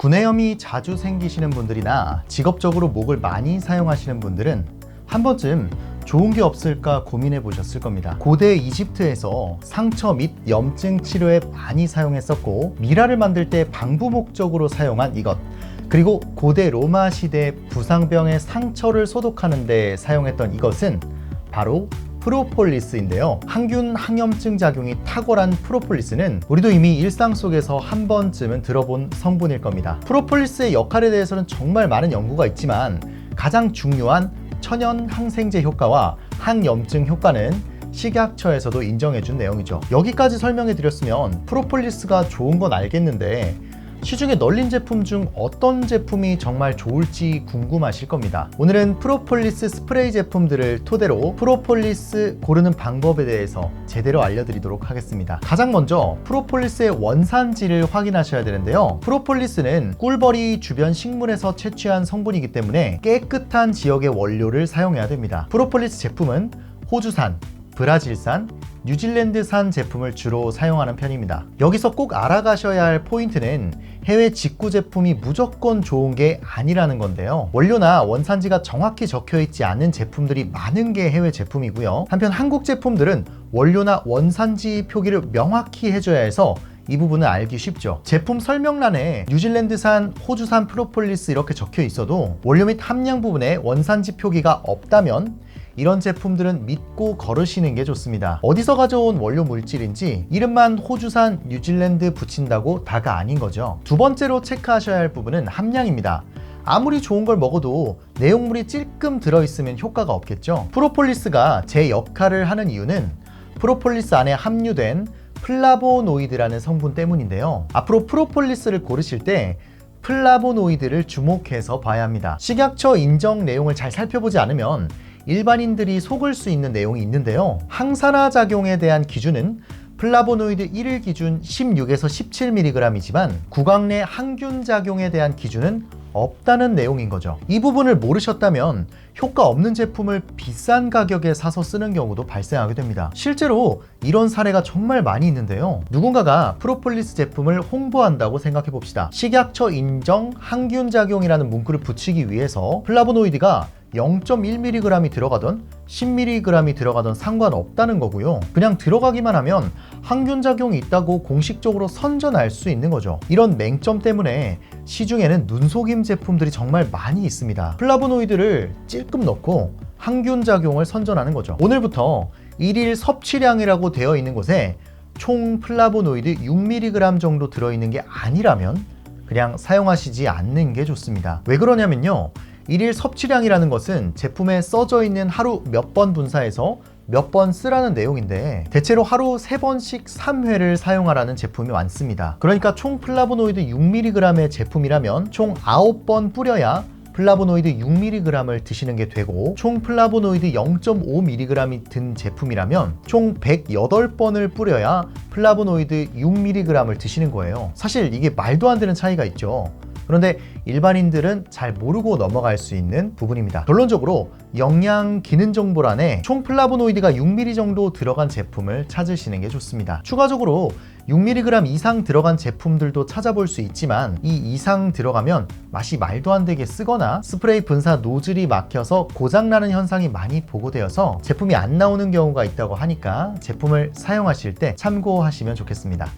구내염이 자주 생기시는 분들이나 직업적으로 목을 많이 사용하시는 분들은 한 번쯤 좋은 게 없을까 고민해 보셨을 겁니다. 고대 이집트에서 상처 및 염증 치료에 많이 사용했었고 미라를 만들 때 방부 목적으로 사용한 이것 그리고 고대 로마 시대 부상병의 상처를 소독하는 데 사용했던 이것은 바로 프로폴리스인데요. 항균 항염증 작용이 탁월한 프로폴리스는 우리도 이미 일상 속에서 한 번쯤은 들어본 성분일 겁니다. 프로폴리스의 역할에 대해서는 정말 많은 연구가 있지만 가장 중요한 천연 항생제 효과와 항염증 효과는 식약처에서도 인정해준 내용이죠. 여기까지 설명해 드렸으면 프로폴리스가 좋은 건 알겠는데 시중에 널린 제품 중 어떤 제품이 정말 좋을지 궁금하실 겁니다. 오늘은 프로폴리스 스프레이 제품들을 토대로 프로폴리스 고르는 방법에 대해서 제대로 알려드리도록 하겠습니다. 가장 먼저 프로폴리스의 원산지를 확인하셔야 되는데요. 프로폴리스는 꿀벌이 주변 식물에서 채취한 성분이기 때문에 깨끗한 지역의 원료를 사용해야 됩니다. 프로폴리스 제품은 호주산, 브라질산, 뉴질랜드산 제품을 주로 사용하는 편입니다. 여기서 꼭 알아가셔야 할 포인트는 해외 직구 제품이 무조건 좋은 게 아니라는 건데요. 원료나 원산지가 정확히 적혀 있지 않은 제품들이 많은 게 해외 제품이고요. 한편 한국 제품들은 원료나 원산지 표기를 명확히 해줘야 해서 이 부분은 알기 쉽죠. 제품 설명란에 뉴질랜드산, 호주산 프로폴리스 이렇게 적혀 있어도 원료 및 함량 부분에 원산지 표기가 없다면 이런 제품들은 믿고 걸으시는 게 좋습니다. 어디서 가져온 원료 물질인지 이름만 호주산, 뉴질랜드 붙인다고 다가 아닌 거죠. 두 번째로 체크하셔야 할 부분은 함량입니다. 아무리 좋은 걸 먹어도 내용물이 찔끔 들어있으면 효과가 없겠죠. 프로폴리스가 제 역할을 하는 이유는 프로폴리스 안에 함유된 플라보노이드라는 성분 때문인데요. 앞으로 프로폴리스를 고르실 때 플라보노이드를 주목해서 봐야 합니다. 식약처 인정 내용을 잘 살펴보지 않으면 일반인들이 속을 수 있는 내용이 있는데요. 항산화 작용에 대한 기준은 플라보노이드 1일 기준 16에서 17mg이지만 구강 내 항균 작용에 대한 기준은 없다는 내용인 거죠. 이 부분을 모르셨다면 효과 없는 제품을 비싼 가격에 사서 쓰는 경우도 발생하게 됩니다. 실제로 이런 사례가 정말 많이 있는데요. 누군가가 프로폴리스 제품을 홍보한다고 생각해 봅시다. 식약처 인정 항균 작용이라는 문구를 붙이기 위해서 플라보노이드가 0.1mg이 들어가던 10mg이 들어가던 상관없다는 거고요. 그냥 들어가기만 하면 항균 작용이 있다고 공식적으로 선전할 수 있는 거죠. 이런 맹점 때문에 시중에는 눈속임 제품들이 정말 많이 있습니다. 플라보노이드를 찔끔 넣고 항균 작용을 선전하는 거죠. 오늘부터 일일 섭취량이라고 되어 있는 곳에 총 플라보노이드 6mg 정도 들어있는 게 아니라면 그냥 사용하시지 않는 게 좋습니다. 왜 그러냐면요. 일일 섭취량이라는 것은 제품에 써져 있는 하루 몇 번 분사해서 몇 번 쓰라는 내용인데 대체로 하루 3번씩 3회를 사용하라는 제품이 많습니다. 그러니까 총 플라보노이드 6mg의 제품이라면 총 9번 뿌려야 플라보노이드 6mg을 드시는 게 되고 총 플라보노이드 0.5mg이 든 제품이라면 총 108번을 뿌려야 플라보노이드 6mg을 드시는 거예요. 사실 이게 말도 안 되는 차이가 있죠. 그런데 일반인들은 잘 모르고 넘어갈 수 있는 부분입니다. 결론적으로 영양 기능 정보란에 총 플라보노이드가 6mg 정도 들어간 제품을 찾으시는 게 좋습니다. 추가적으로 6mg 이상 들어간 제품들도 찾아볼 수 있지만 이 이상 들어가면 맛이 말도 안 되게 쓰거나 스프레이 분사 노즐이 막혀서 고장나는 현상이 많이 보고되어서 제품이 안 나오는 경우가 있다고 하니까 제품을 사용하실 때 참고하시면 좋겠습니다.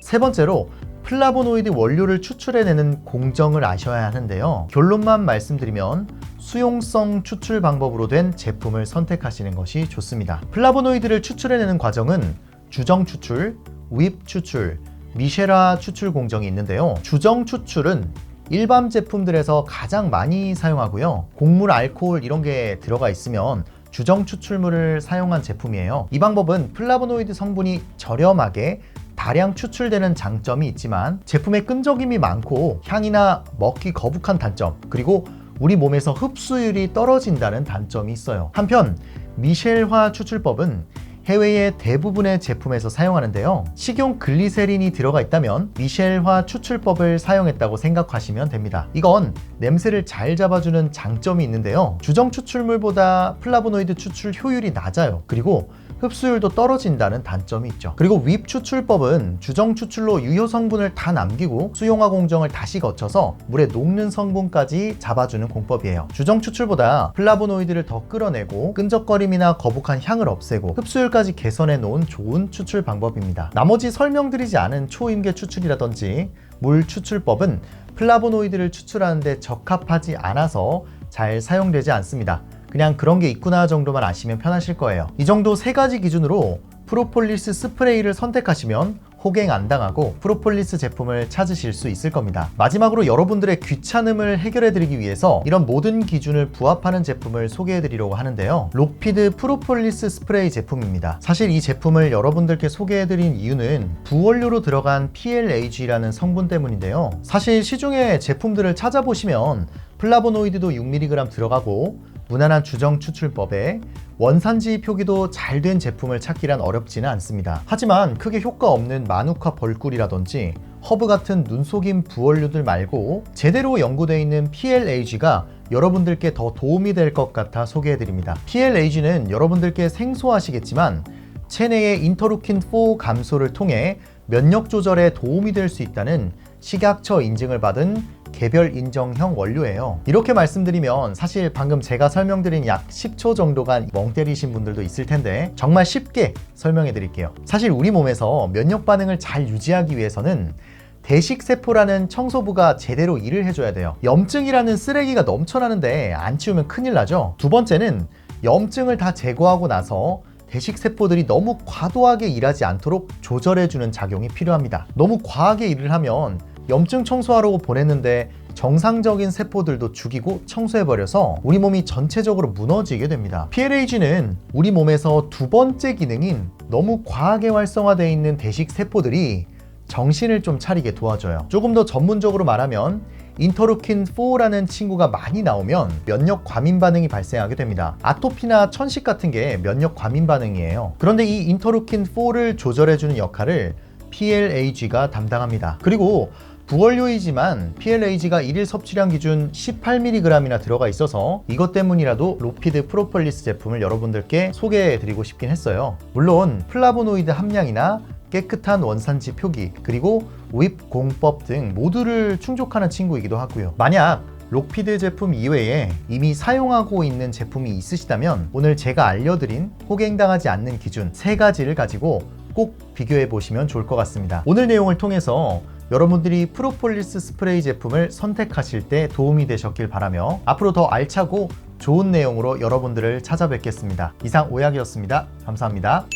세 번째로 플라보노이드 원료를 추출해내는 공정을 아셔야 하는데요. 결론만 말씀드리면 수용성 추출 방법으로 된 제품을 선택하시는 것이 좋습니다. 플라보노이드를 추출해내는 과정은 주정 추출, 윕 추출, 미쉐라 추출 공정이 있는데요. 주정 추출은 일반 제품들에서 가장 많이 사용하고요. 곡물, 알코올 이런 게 들어가 있으면 주정 추출물을 사용한 제품이에요. 이 방법은 플라보노이드 성분이 저렴하게 다량 추출되는 장점이 있지만 제품의 끈적임이 많고 향이나 먹기 거북한 단점 그리고 우리 몸에서 흡수율이 떨어진다는 단점이 있어요. 한편 미셸화 추출법은 해외의 대부분의 제품에서 사용하는데요. 식용 글리세린이 들어가 있다면 미셸화 추출법을 사용했다고 생각하시면 됩니다. 이건 냄새를 잘 잡아주는 장점이 있는데요. 주정 추출물보다 플라보노이드 추출 효율이 낮아요. 그리고 흡수율도 떨어진다는 단점이 있죠. 그리고 윕 추출법은 주정 추출로 유효 성분을 다 남기고 수용화 공정을 다시 거쳐서 물에 녹는 성분까지 잡아주는 공법이에요. 주정 추출보다 플라보노이드를 더 끌어내고 끈적거림이나 거북한 향을 없애고 흡수율까지 개선해 놓은 좋은 추출 방법입니다. 나머지 설명드리지 않은 초임계 추출이라든지 물 추출법은 플라보노이드를 추출하는데 적합하지 않아서 잘 사용되지 않습니다. 그냥 그런 게 있구나 정도만 아시면 편하실 거예요. 이 정도 세 가지 기준으로 프로폴리스 스프레이를 선택하시면 호갱 안 당하고 프로폴리스 제품을 찾으실 수 있을 겁니다. 마지막으로 여러분들의 귀찮음을 해결해 드리기 위해서 이런 모든 기준을 부합하는 제품을 소개해 드리려고 하는데요. 록피드 프로폴리스 스프레이 제품입니다. 사실 이 제품을 여러분들께 소개해 드린 이유는 부원료로 들어간 PLAG라는 성분 때문인데요. 사실 시중에 제품들을 찾아보시면 플라보노이드도 6mg 들어가고 무난한 주정 추출법에 원산지 표기도 잘 된 제품을 찾기란 어렵지는 않습니다. 하지만 크게 효과 없는 마누카 벌꿀이라든지 허브 같은 눈속임 부원료들 말고 제대로 연구되어 있는 PLAG가 여러분들께 더 도움이 될 것 같아 소개해 드립니다. PLAG는 여러분들께 생소하시겠지만 체내의 인터루킨 4 감소를 통해 면역 조절에 도움이 될 수 있다는 식약처 인증을 받은 개별 인정형 원료예요. 이렇게 말씀드리면 사실 방금 제가 설명드린 약 10초 정도가 멍 때리신 분들도 있을 텐데 정말 쉽게 설명해 드릴게요. 사실 우리 몸에서 면역 반응을 잘 유지하기 위해서는 대식세포라는 청소부가 제대로 일을 해줘야 돼요. 염증이라는 쓰레기가 넘쳐나는데 안 치우면 큰일 나죠. 두 번째는 염증을 다 제거하고 나서 대식세포들이 너무 과도하게 일하지 않도록 조절해주는 작용이 필요합니다. 너무 과하게 일을 하면 염증 청소하라고 보냈는데 정상적인 세포들도 죽이고 청소해버려서 우리 몸이 전체적으로 무너지게 됩니다. PLAG는 우리 몸에서 두 번째 기능인 너무 과하게 활성화되어 있는 대식 세포들이 정신을 좀 차리게 도와줘요. 조금 더 전문적으로 말하면 인터루킨4라는 친구가 많이 나오면 면역 과민 반응이 발생하게 됩니다. 아토피나 천식 같은 게 면역 과민 반응이에요. 그런데 이 인터루킨4를 조절해주는 역할을 PLAG가 담당합니다. 그리고 부원료이지만 PLAG가 일일 섭취량 기준 18mg이나 들어가 있어서 이것 때문이라도 로피드 프로폴리스 제품을 여러분들께 소개해 드리고 싶긴 했어요. 물론 플라보노이드 함량이나 깨끗한 원산지 표기 그리고 윕 공법 등 모두를 충족하는 친구이기도 하고요. 만약 록피드 제품 이외에 이미 사용하고 있는 제품이 있으시다면 오늘 제가 알려드린 호갱당하지 않는 기준 세 가지를 가지고 꼭 비교해 보시면 좋을 것 같습니다. 오늘 내용을 통해서 여러분들이 프로폴리스 스프레이 제품을 선택하실 때 도움이 되셨길 바라며 앞으로 더 알차고 좋은 내용으로 여러분들을 찾아뵙겠습니다. 이상 오약이었습니다. 감사합니다.